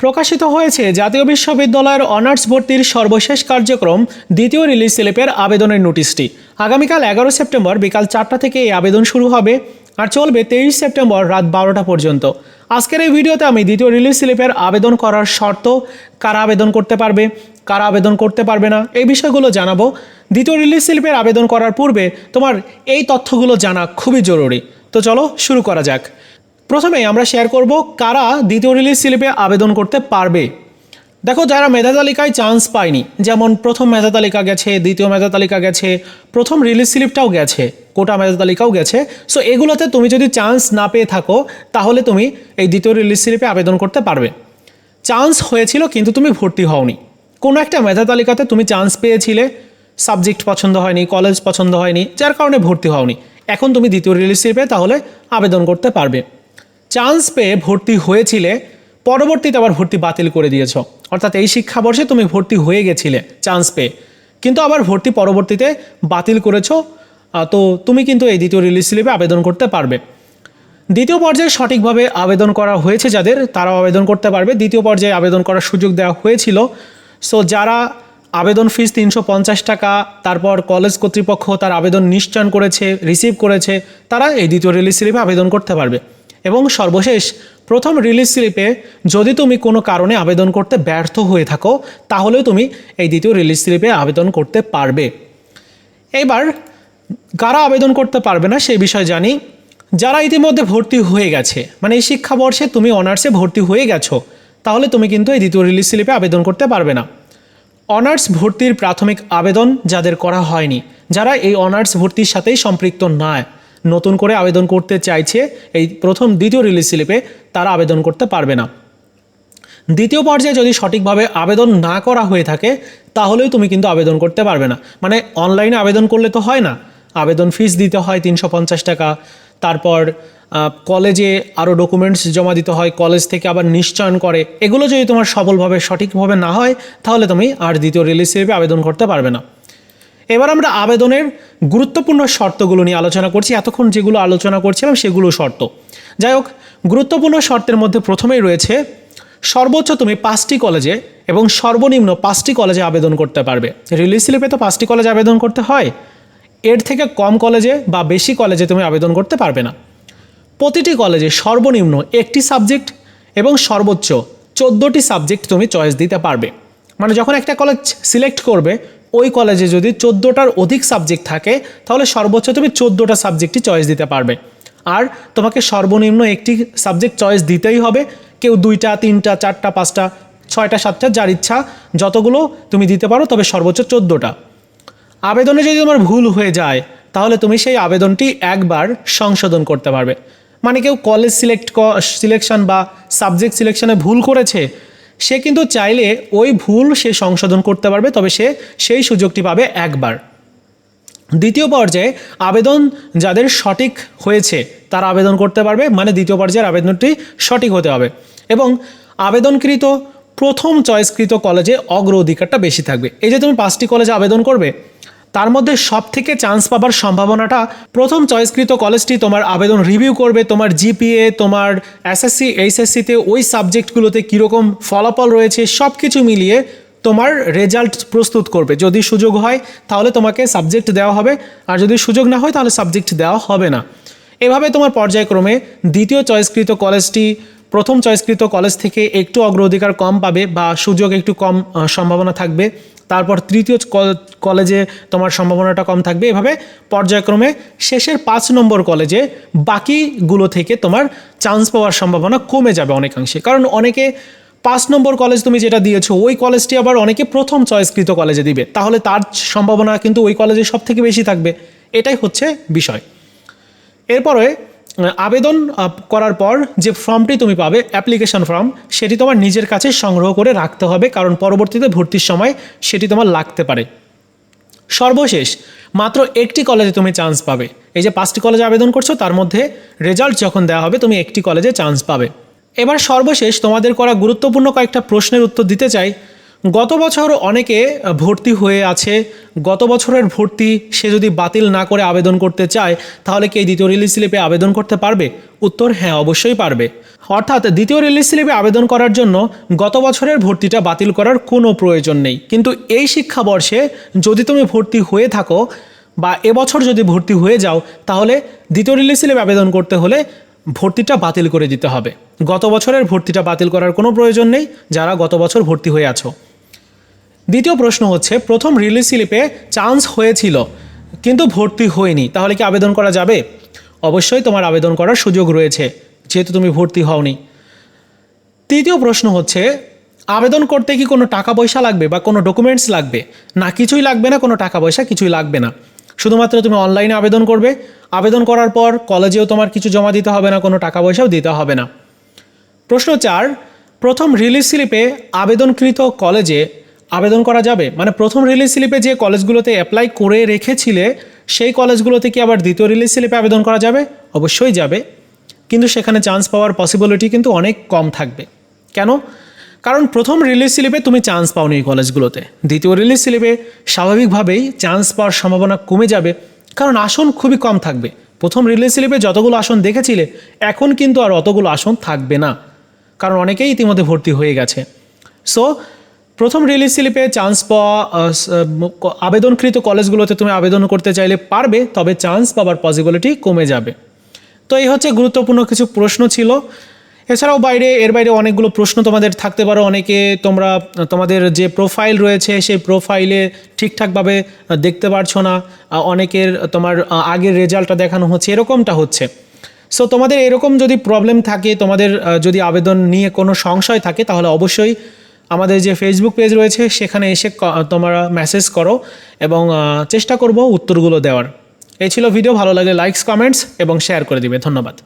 প্রকাশিত হয়েছে, জাতীয় বিশ্ববিদ্যালয়ের অনার্স ভর্তির সর্বশেষ কার্যক্রম, দ্বিতীয় রিলিজ স্লিপের আবেদনের নোটিশটি। আগামীকাল এগারো সেপ্টেম্বর বিকাল চারটা থেকে এই আবেদন শুরু হবে আর চলবে তেইশ সেপ্টেম্বর রাত বারোটা পর্যন্ত। আজকের এই ভিডিওতে আমি দ্বিতীয় রিলিজ স্লিপের আবেদন করার শর্ত, কারা আবেদন করতে পারবে, কারা আবেদন করতে পারবে না, এই বিষয়গুলো জানাব। দ্বিতীয় রিলিজ স্লিপের আবেদন করার পূর্বে তোমার এই তথ্যগুলো জানা খুবই জরুরি। তো চলো শুরু করা যাক। প্রথমে আমরা শেয়ার করব কারা দ্বিতীয় রিলিজ স্লিপে আবেদন করতে পারবে। দেখো, যারা মেধা তালিকায় চান্স পায়নি, যেমন প্রথম মেধা তালিকা গেছে, দ্বিতীয় মেধা তালিকা গেছে, প্রথম রিলিজ স্লিপটাও গেছে কোটা মেধা তালিকাও গেছে সো এগুলোতে তুমি যদি চান্স না পেয়ে থাকো, তাহলে তুমি এই দ্বিতীয় রিলিজ স্লিপে আবেদন করতে পারবে। চান্স হয়েছিল, কিন্তু তুমি ভর্তি হওনি। কোনো একটা মেধা তালিকাতে তুমি চান্স পেয়েছিলে সাবজেক্ট পছন্দ হয়নি কলেজ পছন্দ হয়নি, যার কারণে ভর্তি হওনি। এখন তুমি দ্বিতীয় রিলিজ স্লিপে তাহলে আবেদন করতে পারবে। চান্স পেয়ে ভর্তি হয়েছিলে, পরবর্তীতে আবার ভর্তি বাতিল করে দিয়েছ। অর্থাৎ এই শিক্ষাবর্ষে তুমি ভর্তি হয়ে গেছিলে, চান্স পেয়ে। কিন্তু আবার ভর্তি পরবর্তীতে বাতিল করেছ তো তুমি কিন্তু এই দ্বিতীয় রিলিজ স্লিপে আবেদন করতে পারবে। দ্বিতীয় পর্যায়ে সঠিকভাবে আবেদন করা হয়েছে যাদের, তারাও আবেদন করতে পারবে। দ্বিতীয় পর্যায়ে আবেদন করার সুযোগ দেওয়া হয়েছিল। সো যারা আবেদন ফিস তিনশো পঞ্চাশ টাকা, তারপর কলেজ কর্তৃপক্ষ তার আবেদন নিশ্চয়ন করেছে রিসিভ করেছে, তারা এই দ্বিতীয় রিলিজ স্লিপে আবেদন করতে পারবে। এবং সর্বশেষ প্রথম রিলিজ স্লিপে যদি তুমি কোনো কারণে আবেদন করতে ব্যর্থ হয়ে থাকো, তাহলেও তুমি এই দ্বিতীয় রিলিজ স্লিপে আবেদন করতে পারবে। এবার, কারা আবেদন করতে পারবে না সেই বিষয়ে জানি। যারা ইতিমধ্যে ভর্তি হয়ে গেছে মানে এই শিক্ষাবর্ষে তুমি অনার্সে ভর্তি হয়ে গেছো, তাহলে তুমি কিন্তু এই দ্বিতীয় রিলিজ স্লিপে আবেদন করতে পারবে না। অনার্স ভর্তির প্রাথমিক আবেদন যাদের করা হয়নি, যারা এই অনার্স ভর্তির সাথেই সম্পৃক্ত নয়। নতুন করে আবেদন করতে চাইছে এই প্রথম, দ্বিতীয় রিলিজ স্লিপে তারা আবেদন করতে পারবে না। দ্বিতীয় পর্যায়ে যদি সঠিকভাবে আবেদন না করা হয়ে থাকে, তাহলেও তুমি কিন্তু আবেদন করতে পারবে না। মানে অনলাইনে আবেদন করলে তো হয় না। আবেদন ফিস দিতে হয় তিনশো পঞ্চাশ টাকা, তারপর কলেজে আরও ডকুমেন্টস জমা দিতে হয় কলেজ থেকে আবার নিশ্চয়ন করে। এগুলো যদি তোমার সফলভাবে, সঠিকভাবে না হয়, তাহলে তুমি আর দ্বিতীয় রিলিজ স্লিপে আবেদন করতে পারবে না। এবার আমরা আবেদনের গুরুত্বপূর্ণ শর্তগুলো নিয়ে আলোচনা করছি। এতক্ষণ যেগুলো আলোচনা করছিলাম সেগুলো শর্ত। যাই হোক, গুরুত্বপূর্ণ শর্তের মধ্যে প্রথমেই রয়েছে, সর্বোচ্চ তুমি পাঁচটি কলেজে এবং সর্বনিম্ন পাঁচটি কলেজে আবেদন করতে পারবে। রিলিজ স্লিপে তো পাঁচটি কলেজে আবেদন করতে হয়। এর থেকে কম কলেজে বা বেশি কলেজে তুমি আবেদন করতে পারবে না। প্রতিটি কলেজে সর্বনিম্ন একটি সাবজেক্ট এবং সর্বোচ্চ চোদ্দোটি সাবজেক্ট তুমি চয়েস দিতে পারবে। মানে যখন একটা কলেজ সিলেক্ট করবে ওই কলেজে যদি চোদ্দোটার অধিক সাবজেক্ট থাকে, তাহলে সর্বোচ্চ তুমি চোদ্দোটা সাবজেক্টই চয়েস দিতে পারবে। আর তোমাকে সর্বনিম্ন একটি সাবজেক্ট চয়েস দিতেই হবে। কেউ দুইটা, তিনটা, চারটা, পাঁচটা, ছয়টা, সাতটা, যার ইচ্ছা যতগুলো তুমি দিতে পারো, তবে সর্বোচ্চ চোদ্দোটা। আবেদনে যদি তোমার ভুল হয়ে যায়, তাহলে তুমি সেই আবেদনটি একবার সংশোধন করতে পারবে। মানে কেউ কলেজ সিলেক্ট সিলেকশন বা সাবজেক্ট সিলেকশনে ভুল করেছে সে কিন্তু চাইলে ওই ভুল সে সংশোধন করতে পারবে, তবে সে সেই সুযোগটি পাবে একবার। দ্বিতীয় পর্যায়ে আবেদন যাদের সঠিক হয়েছে, তারা আবেদন করতে পারবে মানে দ্বিতীয় পর্যায়ের আবেদনটি সঠিক হতে হবে। এবং আবেদনকৃত প্রথম চয়েসকৃত কলেজে অগ্র অধিকারটা বেশি থাকবে। এই যে তুমি পাঁচটি কলেজে আবেদন করবে তার মধ্যে সব থেকে চান্স পাবার সম্ভাবনাটা প্রথম চয়েসকৃত কলেজটি তোমার আবেদন রিভিউ করবে, তোমার জিপিএ তোমার এসএসসি এইচএসসিতে ওই সাবজেক্টগুলোতে কীরকম ফলাফল রয়েছে সব কিছু মিলিয়ে তোমার রেজাল্ট প্রস্তুত করবে। যদি সুযোগ হয়, তাহলে তোমাকে সাবজেক্ট দেওয়া হবে, আর যদি সুযোগ না হয়, তাহলে সাবজেক্ট দেওয়া হবে না। এভাবে তোমার পর্যায়ক্রমে দ্বিতীয় চয়েসকৃত কলেজটি প্রথম চয়েসকৃত কলেজ থেকে একটু অগ্রাধিকার কম পাবে বা সুযোগ একটু কম সম্ভাবনা থাকবে। তারপর তৃতীয় কলেজে তোমার সম্ভাবনাটা কম থাকবে। এভাবে পর্যায়ক্রমে শেষের পাঁচ নম্বর কলেজে বাকিগুলো থেকে তোমার চান্স পাওয়ার সম্ভাবনা কমে যাবে অনেকাংশে। কারণ অনেকে পাঁচ নম্বর কলেজ তুমি যেটা দিয়েছ, ওই কলেজটি আবার অনেকে প্রথম চয়েসকৃত কলেজে দিবে। তাহলে তার সম্ভাবনা কিন্তু ওই কলেজে সব থেকে বেশি থাকবে। এটাই হচ্ছে বিষয়। এরপরে আবেদন করার পর যে ফর্মটি তুমি পাবে অ্যাপ্লিকেশন ফর্ম সেটি তোমার নিজের কাছে সংগ্রহ করে রাখতে হবে, কারণ পরবর্তীতে ভর্তির সময় সেটি তোমার লাগতে পারে। সর্বশেষ, মাত্র একটি কলেজে তুমি চান্স পাবে। এই যে পাঁচটি কলেজে আবেদন করছ, তার মধ্যে রেজাল্ট যখন দেওয়া হবে, তুমি একটি কলেজে চান্স পাবে। এবার সর্বশেষ, তোমাদের করা গুরুত্বপূর্ণ কয়েকটা প্রশ্নের উত্তর দিতে চাই। গত বছর অনেকে ভর্তি হয়ে আছে। গত বছরের ভর্তি সে যদি বাতিল না করে আবেদন করতে চায়, তাহলে কি এই দ্বিতীয় রিলিজ স্লিপে আবেদন করতে পারবে? উত্তর হ্যাঁ অবশ্যই পারবে। অর্থাৎ দ্বিতীয় রিলিজ স্লিপে আবেদন করার জন্য গত বছরের ভর্তিটা বাতিল করার কোনো প্রয়োজন নেই। কিন্তু এই শিক্ষাবর্ষে যদি তুমি ভর্তি হয়ে থাকো বা এবছর যদি ভর্তি হয়ে যাও, তাহলে দ্বিতীয় রিলিজ স্লিপে আবেদন করতে হলে ভর্তিটা বাতিল করে দিতে হবে। গত বছরের ভর্তিটা বাতিল করার কোনো প্রয়োজন নেই, যারা গত বছর ভর্তি হয়ে আছো। দ্বিতীয় প্রশ্ন হচ্ছে, প্রথম রিলিজ স্লিপে চান্স হয়েছিল, কিন্তু ভর্তি হয়নি, তাহলে কি আবেদন করা যাবে? অবশ্যই তোমার আবেদন করার সুযোগ রয়েছে, যেহেতু তুমি ভর্তি হওনি। তৃতীয় প্রশ্ন হচ্ছে, আবেদন করতে কি কোনো টাকা পয়সা লাগবে বা কোনো ডকুমেন্টস লাগবে? না, কিছুই লাগবে না, কোনো টাকা পয়সা কিছুই লাগবে না। শুধুমাত্র তুমি অনলাইনে আবেদন করবে, আবেদন করার পর কলেজেও তোমার কিছু জমা দিতে হবে না, কোনো টাকা পয়সাও দিতে হবে না। প্রশ্ন চার, প্রথম রিলিজ স্লিপে আবেদনকৃত কলেজে আবেদন করা যাবে? মানে প্রথম রিলিজ স্লিপে যে কলেজগুলোতে অ্যাপ্লাই করে রেখেছিলে, সেই কলেজগুলোতে কি আবার দ্বিতীয় রিলিজ স্লিপে আবেদন করা যাবে? অবশ্যই যাবে। কিন্তু সেখানে চান্স পাওয়ার পসিবিলিটি কিন্তু অনেক কম থাকবে। কেন? কারণ প্রথম রিলিজ স্লিপে তুমি চান্স পাওনি এই কলেজগুলোতে দ্বিতীয় রিলিজ স্লিপে স্বাভাবিকভাবেই চান্স পাওয়ার সম্ভাবনা কমে যাবে, কারণ আসন খুবই কম থাকবে। প্রথম রিলিজ স্লিপে যতগুলো আসন দেখেছিলে, এখন কিন্তু আর অতগুলো আসন থাকবে না। কারণ অনেকেই ইতিমধ্যে ভর্তি হয়ে গেছে। সো প্রথম রিলিজ স্লিপে চান্স পাওয়া আবেদনকৃত কলেজগুলোতে তুমি আবেদন করতে চাইলে পারবে, তবে চান্স পাওয়ার পসিবিলিটি কমে যাবে। তো এই হচ্ছে গুরুত্বপূর্ণ কিছু প্রশ্ন ছিল। এছাড়াও বাইরে, এর বাইরে অনেকগুলো প্রশ্ন তোমাদের থাকতে পারো। অনেকে তোমরা, তোমাদের যে প্রোফাইল রয়েছে, সেই প্রোফাইলে ঠিকঠাকভাবে দেখতে পারছ না। অনেকের, তোমার আগের রেজাল্টটা দেখানো হচ্ছে, এরকমটা হচ্ছে। সো তোমাদের এরকম যদি প্রবলেম থাকে, তোমাদের যদি আবেদন নিয়ে কোনো সংশয় থাকে, তাহলে অবশ্যই আমাদের যে ফেসবুক পেজ রয়েছে, সেখানে এসে তোমরা মেসেজ করো এবং চেষ্টা করব উত্তরগুলো দেওয়ার। এই ছিল ভিডিও ভালো লাগলে লাইকস কমেন্টস এবং শেয়ার করে দিবে। ধন্যবাদ।